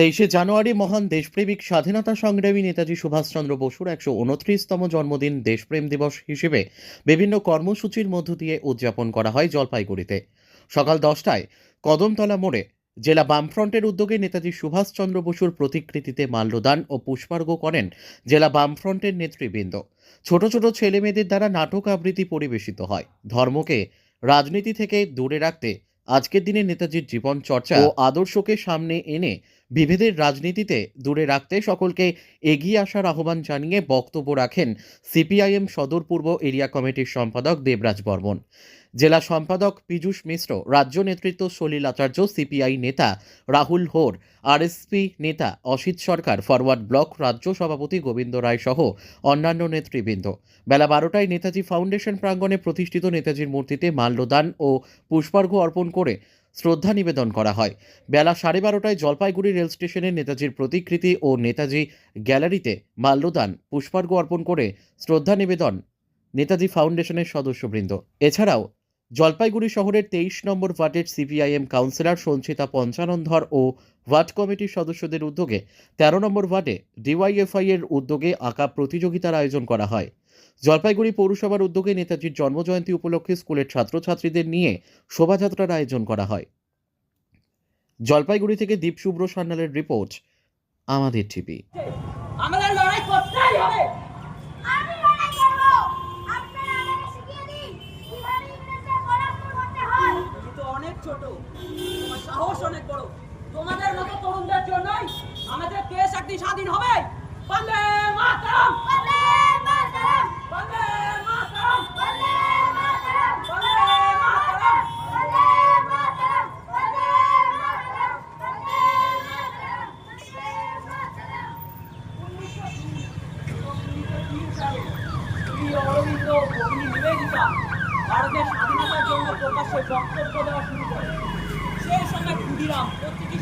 তেইশে জানুয়ারি মহান দেশপ্রেমিক স্বাধীনতা সংগ্রামী নেতাজি সুভাষচন্দ্র বসুর একশো উনত্রিশতম জন্মদিন দেশপ্রেম দিবস হিসেবে বিভিন্ন কর্মসূচির মধ্য দিয়ে উদযাপন করা হয় জলপাইগুড়িতে। সকাল দশটায় কদমতলা মোড়ে জেলা বামফ্রন্টের উদ্যোগে নেতাজি সুভাষচন্দ্র বসুর প্রতিকৃতিতে মাল্যদান ও পুষ্পার্ঘ করেন জেলা বামফ্রন্টের নেতৃবৃন্দ। ছোট ছোট ছেলে মেয়েদের দ্বারা নাটক আবৃত্তি পরিবেশিত হয়। ধর্মকে রাজনীতি থেকে দূরে রাখতে আজকের দিনে নেতাজির জীবন চর্চা ও আদর্শকে সামনে এনে বিভেদের রাজনীতিতে দূরে রাখতে সকলকে এগিয়ে আসার আহ্বান জানিয়ে বক্তব্য রাখেন সিপিআইএম সদর পূর্ব এরিয়া কমিটির সম্পাদক দেবরাজ বর্মন। জেলা সম্পাদক পীযূষ মিশ্র, রাজ্য নেতৃত্ব সলিল আচার্য, সিপিআই নেতা রাহুল হোর, আরএসপি নেতা অসিত সরকার, ফরওয়ার্ড ব্লক রাজ্য সভাপতি গোবিন্দ রায় সহ অন্যান্য নেতৃবৃন্দ। বেলা বারোটায় নেতাজি ফাউন্ডেশন প্রাঙ্গণে প্রতিষ্ঠিত নেতাজির মূর্তিতে মাল্যদান ও পুষ্পার্ঘ্য অর্পণ করে শ্রদ্ধা নিবেদন করা হয়। বেলা সাড়ে বারোটায় জলপাইগুড়ি রেল স্টেশনে নেতাজির প্রতিকৃতি ও নেতাজি গ্যালারিতে মাল্যদান, পুষ্পার্ঘ্য অর্পণ করে শ্রদ্ধা নিবেদন নেতাজি ফাউন্ডেশনের সদস্যবৃন্দ। এছাড়াও জলপাইগুড়ি শহরের তেইশ নম্বর ওয়ার্ডের C P I M councillor Sanchita Panchanandhar O ward কমিটির সদস্যদের উদ্যোগে তেরো নম্বর ওয়ার্ডে ডিওয়াইএফআই এর উদ্যোগে আঁকা প্রতিযোগিতার আয়োজন করা হয়। জলপাইগুড়ি পৌরসভার উদ্যোগে নেতাজির জন্মজয়ন্তী উপলক্ষে স্কুলের ছাত্রছাত্রীদের নিয়ে শোভাযাত্রার আয়োজন করা হয়। জলপাইগুড়ি থেকে দীপ শুভ্র সান্যালের রিপোর্ট আমাদের টিভি। আমাদের লড়াই করতেই হবে। আমি লড়াই করব। আপনারা আমাকে শিখিয়ে দিন। কীভাবে ইংরেজদের পরাস্ত করতে হয়। তুমি তো অনেক ছোট। সাহস অনেক বড়। তোমাদের মতো তরুণদের জন্যই আমাদের দেশ একদিন স্বাধীন হবে। বন্দে মাতরম! বন্দে অরবিন্দ ভগিনী নিবেদিতা ভারতের স্বাধীনতার জন্য প্রকাশ্যে বক্তব্য দেওয়া শুরু করে। সেই সময় ক্ষুদিরাম পত্রিকা